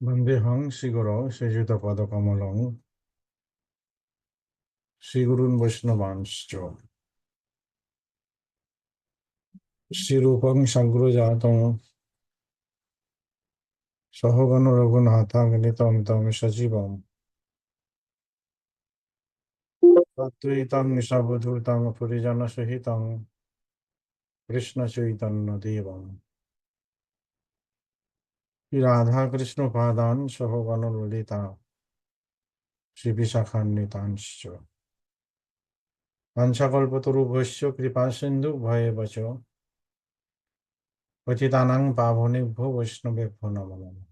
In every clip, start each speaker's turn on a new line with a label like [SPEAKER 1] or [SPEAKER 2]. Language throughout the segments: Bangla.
[SPEAKER 1] বন্দেহং শ্রীগুরো শ্রীযুতপদকমলং শ্রীগুরুन् বৈষ্ণবাংশ্চ শ্রীরূপং সাগ্রজাতং সহগণ রঘুনাথাগণিতং তং সজীবম তদ্বৈতং নিশাবধূতং পরিজনসহিতং কৃষ্ণচৈতন্যদেবম রাধাকৃষ্ণপাদান সহগণ ললিতা শ্রীবিশাখান্বিতাংশ্চ পঞ্চকল্পতরুভ্যশ্চ কৃপা সিন্ধু ভয়ে বচ পতিতানাং পাবনেভ্যো বৈষ্ণবেভ্যো নমো নমঃ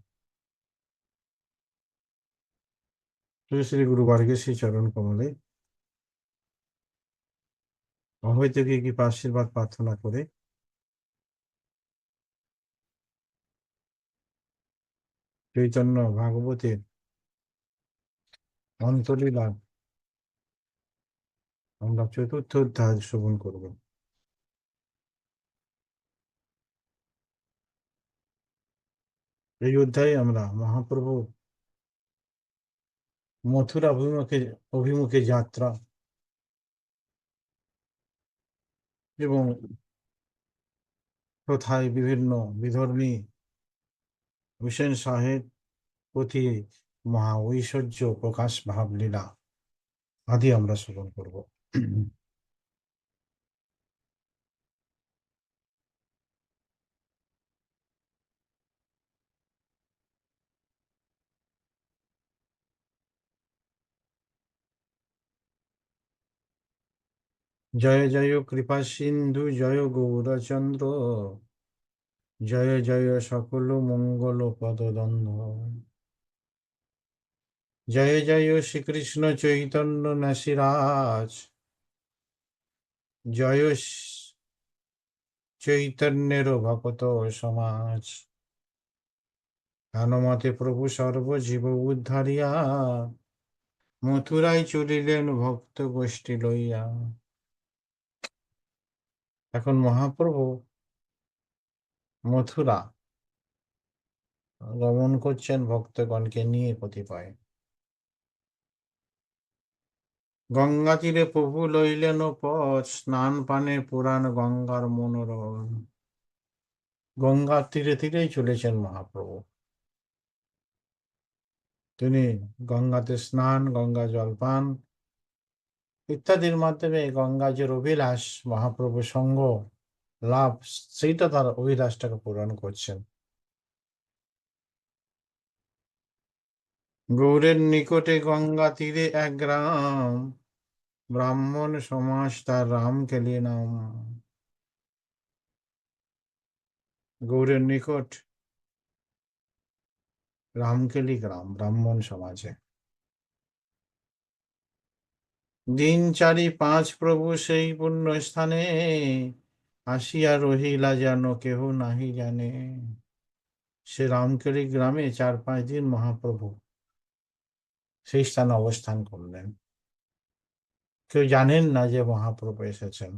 [SPEAKER 1] শ্রী শ্রী গুরুবর্গে শ্রী চরণ কমলে অহৈ থেকে কৃপা আশীর্বাদ প্রার্থনা করে চৈতন্য ভাগবতের অন্তলীলা আমরা চতুর্থ অধ্যায় শ্রবণ করব। এই অধ্যায়ে আমরা মহাপ্রভু মথুরা অভিমুখে অভিমুখে যাত্রা এবং কোথায় বিভিন্ন বিধর্মী হুসেন সাহেব প্রতি মহা ঐশ্বর্য প্রকাশ ভাব লীলা আদি আমরা শ্রবণ করব। জয় জয় কৃপা সিন্ধু, জয় গৌরচন্দ্র। জয় জয় সকল মঙ্গল পদদ্বন্দ্ব জয় জয় শ্রীকৃষ্ণ চৈতন্য নাসিরাজ। জয় চৈতন্যের ভকত সমাজ। কানমতে প্রভু সর্বজীব উদ্ধারিয়া। মথুরায় চলিলেন ভক্ত গোষ্ঠী লইয়া। এখন মহাপ্রভু মথুরা। গমন করছেন ভক্তগণকে নিয়ে কতিপয়। গঙ্গা তীরে প্রভু লইলেন পথ, স্নান পানে পুরাণ গঙ্গার মনোরম। গঙ্গার তীরে তীরেই চলেছেন মহাপ্রভু। তিনি গঙ্গাতে স্নান, গঙ্গা জলপান ইত্যাদির মাধ্যমে গঙ্গা যে অভিলাষ মহাপ্রভু সঙ্গ লাভ, সেইটা তার অভিলাষটাকে পূরণ করছেন। গৌরের নিকটে গঙ্গা তীরে এক গ্রাম, ব্রাহ্মণ সমাজ তার রাম কেলি নাম। গৌরের নিকট রামকেলি গ্রাম, ব্রাহ্মণ সমাজে। দিন চারি পাঁচ প্রভু সেই পুণ্য স্থানে আসিয়া রহিলা যেন কেহ নাহি জানে। সে রামকেলি গ্রামে চার পাঁচ দিন মহাপ্রভু সেই স্থানে অবস্থান করলেন। কেউ জানেন না যে মহাপ্রভু এসেছেন।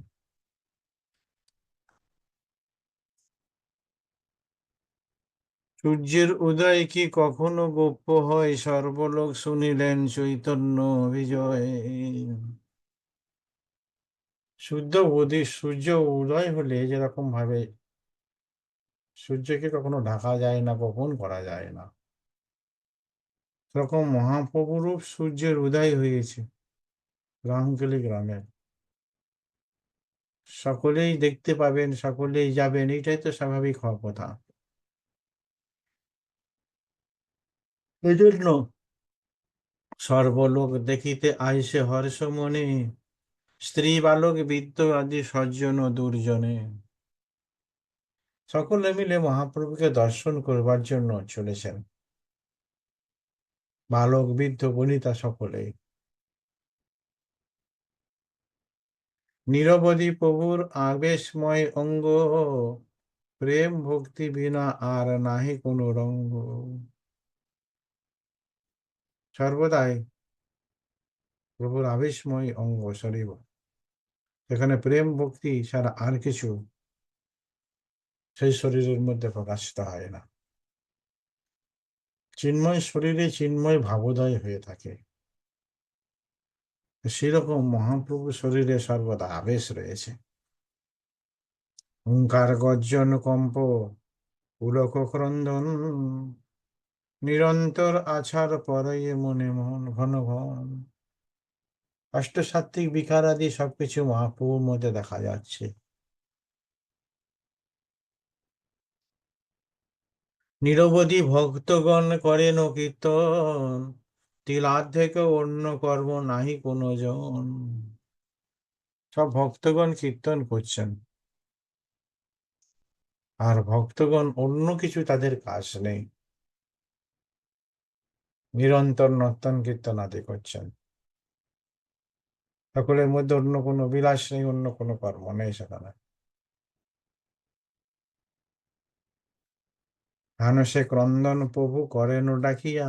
[SPEAKER 1] সূর্যের উদয় কি কখনো গোপ্য হয়? সর্বলোক শুনিলেন চৈতন্য বিজয় সূর্য উদয় সূর্য উদয় হলে যেরকম ভাবে সূর্যকে কখনো ঢাকা যায় না গোপন করা যায় না। সেরকম মহাপ্রভুরূপ সূর্যের উদয় হয়েছে রামকেলি গ্রামে সকলেই দেখতে পাবেন, সকলেই যাবেন, এটাই তো স্বাভাবিক হওয়ার কথা। এই জন্য সর্বলোক দেখিতে আইসে হর্ষ মনে। স্ত্রী বালক বৃদ্ধ আদি সজ্জন ও দুর্জনে। সকলে মিলে মহাপ্রভুকে দর্শন করবার জন্য চলেছেন। বালক, বৃদ্ধ, বনিতা সকলে। নিরবধি প্রভুর আবেশময় অঙ্গ, প্রেম ভক্তি বিনা আর নাহি কোনো রঙ্গ। সর্বদাই প্রভুর আবেশময় অঙ্গ শরীর এখানে প্রেম, ভক্তি ছাড়া আর কিছু সেই শরীরের মধ্যে প্রকাশিত হয় না। চিন্ময় শরীরে চিন্ময় ভাবোদয় হয়ে থাকে। সেরকম মহাপ্রভু শরীরে সর্বদা আবেশ রয়েছে। হুঙ্কার, গর্জন, কম্প, পুলক, ক্রন্দন, নিরন্তর আছার পরে মনে মন ঘন ঘন অষ্টসাত্ত্বিক বিকার আদি সবকিছু মহাপ্রভুর মধ্যে দেখা যাচ্ছে। নিরবধি ভক্তগণ করেন কীর্তন, তিলার্ধেকে অন্য কর্ম নাহি কোনো জন সব ভক্তগণ কীর্তন করছেন। আর ভক্তগণ অন্য কিছু তাদের কাজ নেই। নিরন্তর নর্তন কীর্তন আদি করছেন। সকলের মধ্যে অন্য কোনো বিলাস নেই, অন্য কোনো কর্ম নেই সেখানে। হানসে ক্রন্দন প্রভু করেন ডাকিয়া,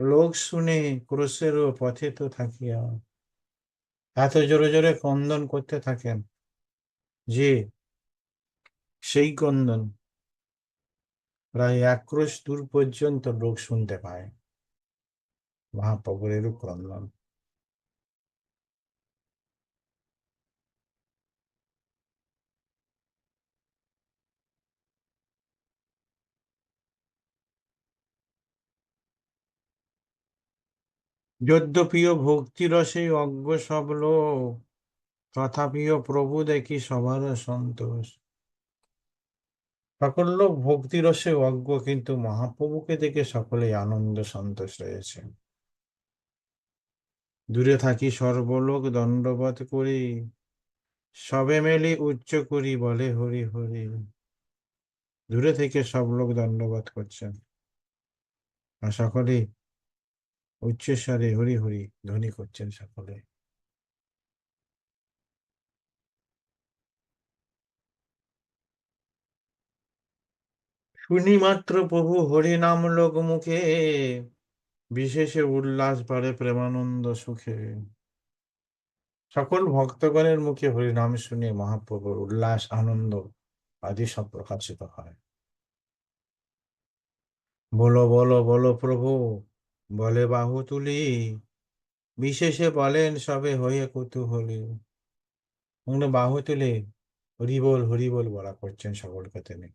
[SPEAKER 1] লোক শুনে ক্রোশের পথে তো থাকিয়া। এত জোরে জোরে ক্রন্দন করতে থাকেন। যে সেই ক্রন্দন প্রায় এক দূর পর্যন্ত লোক শুনতে পায়। মহাপ্রভুর এরূপ ক্রন্দন। যদ্যপিও ভক্তিরসে অজ্ঞ সব লোক, তথাপিও প্রভু দেখি সবার সন্তোষ। সকল লোক ভক্তিরসে অজ্ঞ, কিন্তু মহাপ্রভুকে দেখে সকলেই আনন্দ সন্তোষ রয়েছে। দূরে থাকি সর্বলোক দণ্ডবত করি, সবে মেলি উচ্চ করি বলে হরি হরি। দূরে থেকে সব লোক দণ্ডবত করছেন। সকলেই উচ্চস্বরে হরি হরি ধ্বনি করছেন সকলে। শুনি মাত্র প্রভু হরি নাম লোক মুখে বিশেষে উল্লাস বাড়ে প্রেমানন্দ সুখে। সকল ভক্তগণের মুখে হরিনাম শুনে মহাপ্রভুর উল্লাস, আনন্দ আদি সব প্রকাশিত হয়। বলো বলো বলো প্রভু বলে বাহু তুলি, বিশেষে বলেন সবে হয়ে কুতুহলী। বাহু তুলে হরিবল হরিবল বলা করছেন সকলকে তিনি।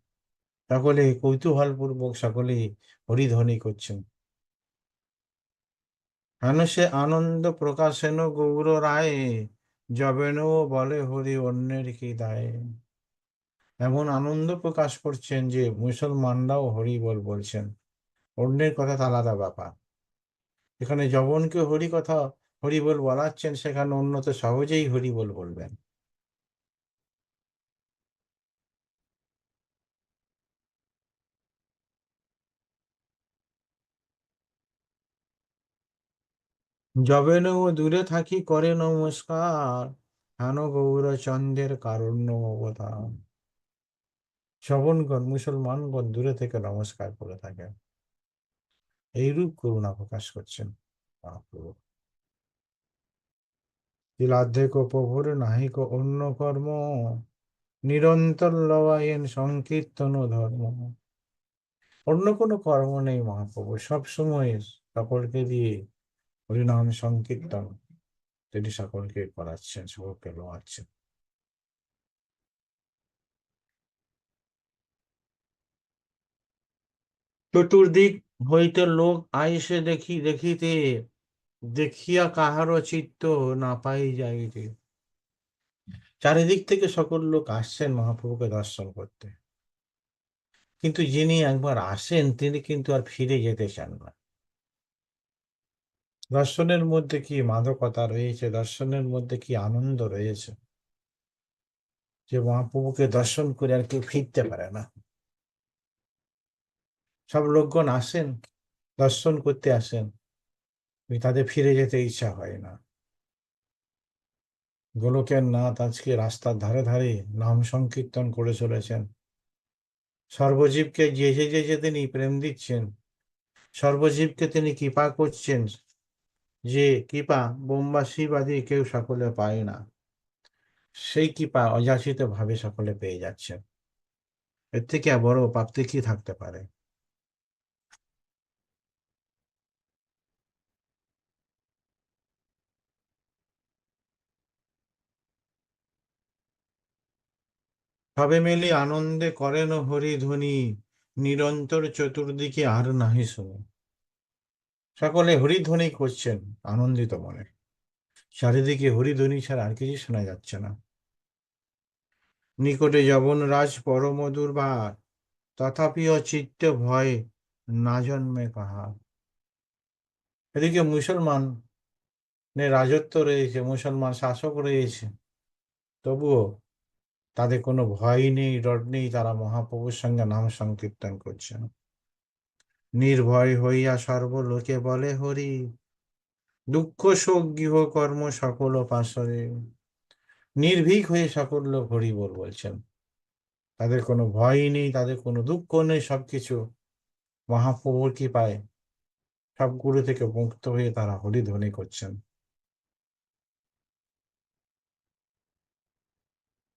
[SPEAKER 1] সকলে কৌতূহলপূর্বক সকলে হরিধ্বনি করছেন। মানুষে আনন্দ প্রকাশেন গৌর রায় যবেন বলে হরি অন্যের কি দায়। এমন আনন্দ প্রকাশ করছেন যে মুসলমানরাও হরি বল বলছেন। অন্যের কথা আলাদা ব্যাপার। এখানে যবনকে হরি কথা হরিবল বলাচ্ছেন, সেখানে অন্য তো সহজেই হরিবল বলবেন। যবেন ও দূরে থাকি, করে নমস্কার। হেন গৌরচন্দ্রের কারণ্য অবদান শ্রবণগণ মুসলমানগণ দূরে থেকে নমস্কার করে থাকেন। এইরূপ করুণা প্রকাশ করছেন। মহাপ্রভু। প্রভুর নাহিক অন্য কর্ম, নিরন্তর লওয়াইন সংকীর্তন ধর্ম। অন্য কোনো কর্ম নেই মহাপ্রভু, সব সময় সকলকে দিয়ে হরিনাম সংকীর্তন তিনি সকলকে করাচ্ছেন, সকলকে লোয়াচ্ছেন চতুর্দিক হইতে লোক আইসে দেখি, দেখিতে, দেখিয়া কাহারও চিত্ত না পাই যাইতে। চারিদিক থেকে সকল লোক আসছেন মহাপ্রভুকে দর্শন করতে। কিন্তু যিনি একবার আসেন, তিনি কিন্তু আর ফিরে যেতে চান না। দর্শনের মধ্যে কি মাদকতা রয়েছে? দর্শনের মধ্যে কি আনন্দ রয়েছে? যে মহাপ্রভুকে দর্শন করে আর কেউ ফিরতে পারে না। সব লোকগণ আসেন, দর্শন করতে আসেন। তাদের ফিরে যেতে ইচ্ছা হয় না। গোলকের নাথ আজকে রাস্তার ধারে ধারে নাম সংকীর্তন করে চলেছেন। সর্বজীবকে যে যে যে যে তিনি প্রেম দিচ্ছেন, সর্বজীবকে তিনি কৃপা করছেন, যে কৃপা বোমবাসীবাদী কেউ সকলে পায় না। সেই কৃপা অযাচিত ভাবে সকলে পেয়ে যাচ্ছেন। এর থেকে বড় প্রাপ্তি কি থাকতে পারে? সবে মিলি আনন্দে করেন হরি ধ্বনি, নিরন্তর চতুর্দিকে আর নাহি শুনে। সকলে হরিধ্বনি করছেন, আনন্দিত মনে। চারিদিকে হরিধ্বনি ছাড়া আর কিছু শোনা যাচ্ছে না। নিকটে যবন রাজ পরমধুর বার তথাপিও চিত্তে ভয় না জন্মে কাহার। এদিকে মুসলমান রাজত্ব রয়েছে, মুসলমান শাসক রয়েছে। তবুও তাদের কোনো ভয় নেই ডর নেই, তারা মহাপ্রভুর সঙ্গে নাম সংকীর্তন করছেন। নির্ভয় হইয়া সর্বলোকে বলে, হরি, দুঃখ, শোক, গৃহ, কর্ম সকল পাশরে নির্ভীক হয়ে সকল লোক হরি বল বলছেন। তাদের কোনো ভয় নেই, তাদের কোনো দুঃখ নেই, সবকিছু মহাপ্রভুর কি পায় সব গুরু থেকে মুক্ত হয়ে তারা হরি ধ্বনি করছেন।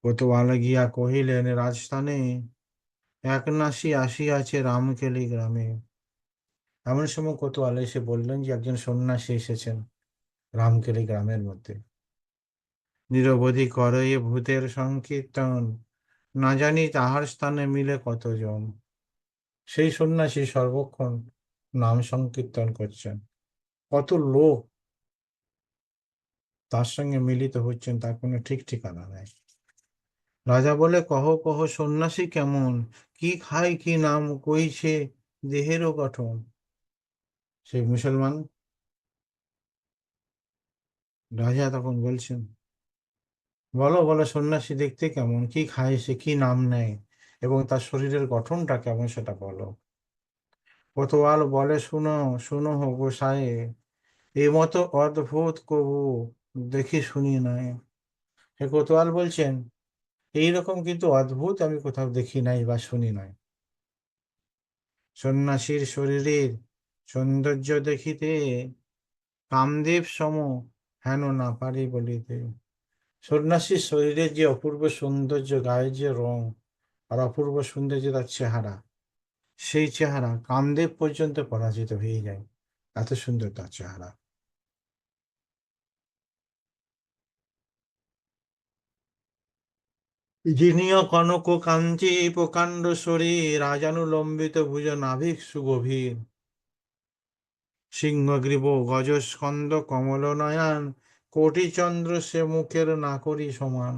[SPEAKER 1] কোতোয়াল গিয়া কহিলেন রাজস্থানে এক নাসি আসিয়াছে রামকেলি গ্রামে এমন সময় কোতোয়াল এসে বললেন যে একজন সন্ন্যাসী এসেছেন রামকেলি গ্রামের মধ্যে নিরবধি করে ভূতের সংকীর্তন না জানি তাহার স্থানে মিলে কতজন সেই সন্ন্যাসী সর্বক্ষণ নাম সংকীর্তন করছেন কত লোক তার সঙ্গে মিলিত হচ্ছেন তার কোনো ঠিক ঠিকানা নেই রাজা বলে, কহ কহ, সন্ন্যাসী কেমন? কি খায়, কি নাম কইছে দেহেরও গঠন। সেই মুসলমান? রাজা তখন বলছেন, বলো বলো, সন্ন্যাসী দেখতে কেমন? কি খায় সে? কি নাম নেয়? এবং তার শরীরের গঠনটা কেমন সেটা বলো। কোতোয়াল বলে, শুনো শুনো হো গোসায়ে এ মতো অদ্ভুত কবু দেখি শুনি নাই। সে কোতোয়াল বলছেন এইরকম কিন্তু অদ্ভুত আমি কোথাও দেখি নাই বা শুনি নাই। সন্ন্যাসীর শরীরের সৌন্দর্য দেখিতে কামদেব সম হেন না পারি বলিতে। সন্ন্যাসীর শরীরের যে অপূর্ব সৌন্দর্য, গায়ের যে রং আর অপূর্ব সৌন্দর্য তার চেহারা, সেই চেহারা কামদেব পর্যন্ত পরাজিত হয়ে যায়। এত সুন্দর তার চেহারা। জিনীয় কনক কাঞ্চি প্রকাণ্ড শরীর রাজানুলম্বিত ভুজ নাভিক সুগভীর। সিংহগ্রীব গজস্কন্দ কমল নয়ন কোটি চন্দ্র সে মুখের নাকরি সমান।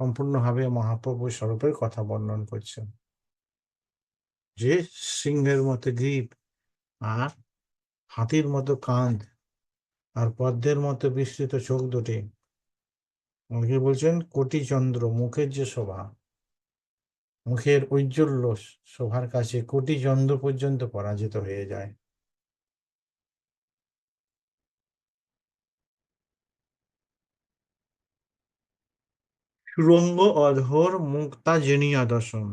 [SPEAKER 1] সম্পূর্ণভাবে মহাপ্রভু স্বরূপের কথা বর্ণন করছেন। যে সিংহের মতো গ্রীব আর হাতির মতো কাঁধ আর পদ্মের মতো বিস্তৃত চোখ দুটি অনেকে বলছেন, কোটি চন্দ্র, মুখের যে শোভা, মুখের ঔজ্জ্বল্য শোভার কাছে কোটি চন্দ্র পর্যন্ত পরাজিত হয়ে যায়। সুরঙ্গ, অধর, মুক্তা জেনিয়া দশম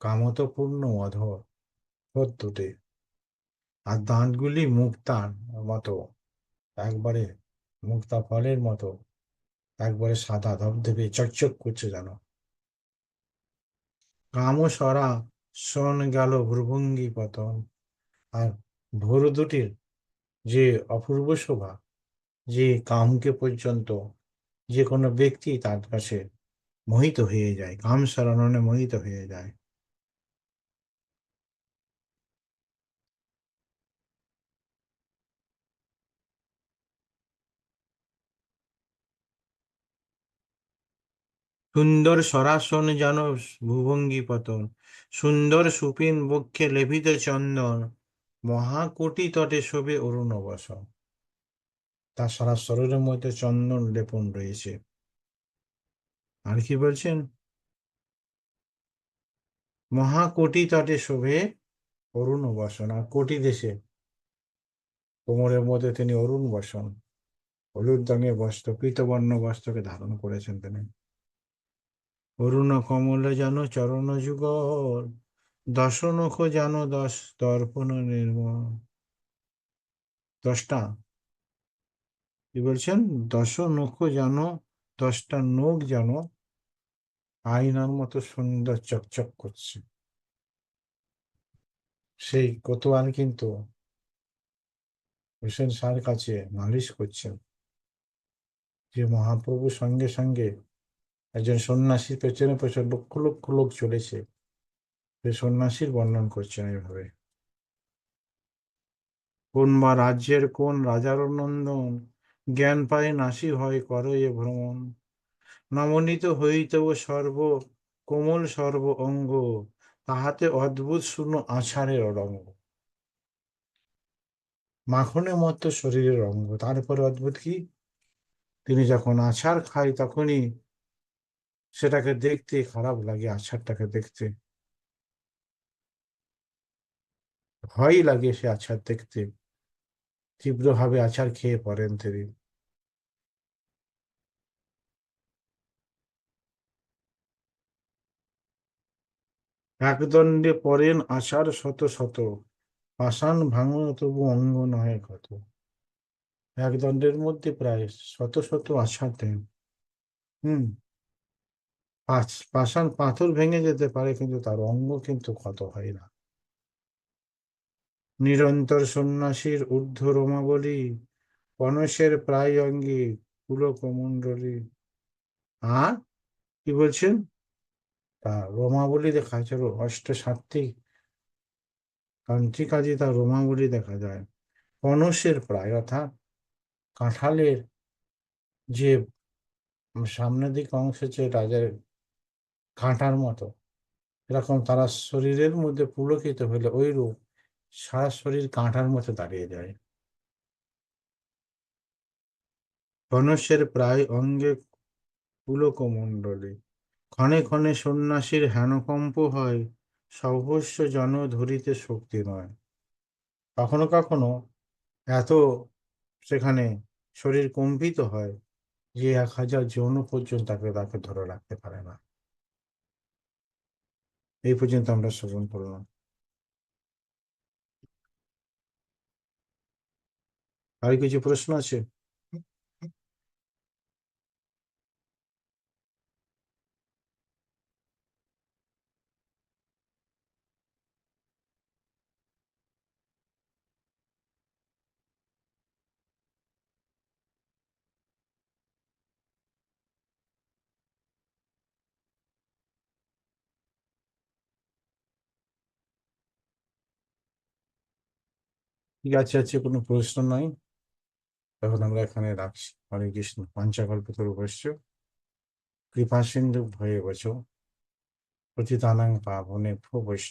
[SPEAKER 1] কামতপূর্ণ, অধর, সত্যতে। আর দাঁতগুলি মুক্তার মতো, একবারে মুক্তা ফলের মতো। একবারে সাদা ধবধবে, চকচক করছে যেন। কামও সরা শোন গেল ভ্রুভঙ্গি পতন। আর ভোর দুটির যে অপূর্ব শোভা, যে কামকে পর্যন্ত যে কোনো ব্যক্তি তার কাছে মোহিত হয়ে যায় কাম সরণনে মোহিত হয়ে যায়। সুন্দর সরাসন যেন ভুভঙ্গি পতন। সুন্দর সুপিন বক্ষে লেভিত চন্দন। মহাকোটি তটে শোভে অরুণ বসন তার সারা শরীরের মধ্যে চন্দন লেপন রয়েছে। আর কি বলছেন? মহাকোটি তটে শোভে অরুণ বসন আর কোটি দেশে কোমরের মধ্যে তিনি অরুণ বসন। হলুদ রঙের বস্ত্র পীতবর্ণ বস্ত্রকে ধারণ করেছেন তিনি। অরুণ কমল যেন চরণ যুগল দশনখ যেন দশ দর্পণ নির্মল। দশটা। কি বলছেন? দশ নখ যেন, দশটা নখ যেন আয়নার মতো সুন্দর চকচক করছে। সেই কোতোয়াল কিন্তু হোসেন শাহর কাছে নালিশ করছেন যে মহাপ্রভুর সঙ্গে সঙ্গে একজন সন্ন্যাসীর পেছনে পেছনে লক্ষ লক্ষ লোক চলেছে সন্ন্যাসীর বর্ণন করছেন এইভাবে কোন বা রাজ্যের কোন রাজার নন্দন? জ্ঞান পায় নাসি হয় করে এ ভ্রমণ। নমনীত হইতেও সর্ব, কোমল সর্ব অঙ্গ, তাহাতে অদ্ভুত শূন্য আছাড়ের অরঙ্গ। মাখনের মতো শরীরের অঙ্গ তারপরে অদ্ভুত কি? তিনি যখন আছাড় খায় তখনই সেটাকে দেখতে খারাপ লাগে, আছাড়টাকে দেখতে। ভয় লাগে সে আছাড় দেখতে। তীব্রভাবে আছাড় খেয়ে পড়েন তিনি। একদণ্ডে পড়েন আষাঢ় শত শত। পাষাণ ভাঙন তবু অঙ্গ নয় কত একদণ্ডের মধ্যে প্রায় শত শত আষাঢ় দেন। হুম। পাষাণ পাথর ভেঙে যেতে পারে, কিন্তু তার অঙ্গ কিন্তু ক্ষত হয় না। নিরন্তর সন্ন্যাসীর ঊর্ধ্ব রোমাবলী পনসের প্রায় অঙ্গে, কুলকমণ্ডলী। আর? কি বলছেন? তা রোমাবলী দেখা যাচ্ছে অষ্ট সাত্বিক তান্ত্রিক কাজে তার রোমাবলী দেখা যায়। পনসের প্রায়, অর্থাৎ কাঁঠালের যে সামনের দিক অংশ হচ্ছে রাজার কাঁটার মতো। এরকম তারা শরীরের মধ্যে পুলকিত হলে ওই রূপ সারা শরীর কাঁটার মতো দাঁড়িয়ে যায়। ধনুষের প্রায় অঙ্গে পুলকমণ্ডলী ক্ষণে ক্ষণে সন্ন্যাসীর হেনকম্প হয়, সর্বস্ব জন ধরিতে শক্তি নয় কখনো কখনো এত সেখানে শরীর কম্পিত হয় যে এক হাজার যৌন পর্যন্ত তাকে তাকে ধরে রাখতে পারে না। এই পর্যন্ত আমরা শ্রবণ করলাম। আর কিছু প্রশ্ন আছে? ঠিক আছে আছে কোনো প্রশ্ন নাই। তখন আমরা এখানে রাখছি। হরে কৃষ্ণ। পঞ্চাকল্পতরু বৈশ্য কৃপা সিন্ধু, ভয়ে বচ পতিতানাং পাবনে ভো বৈষ্ণব।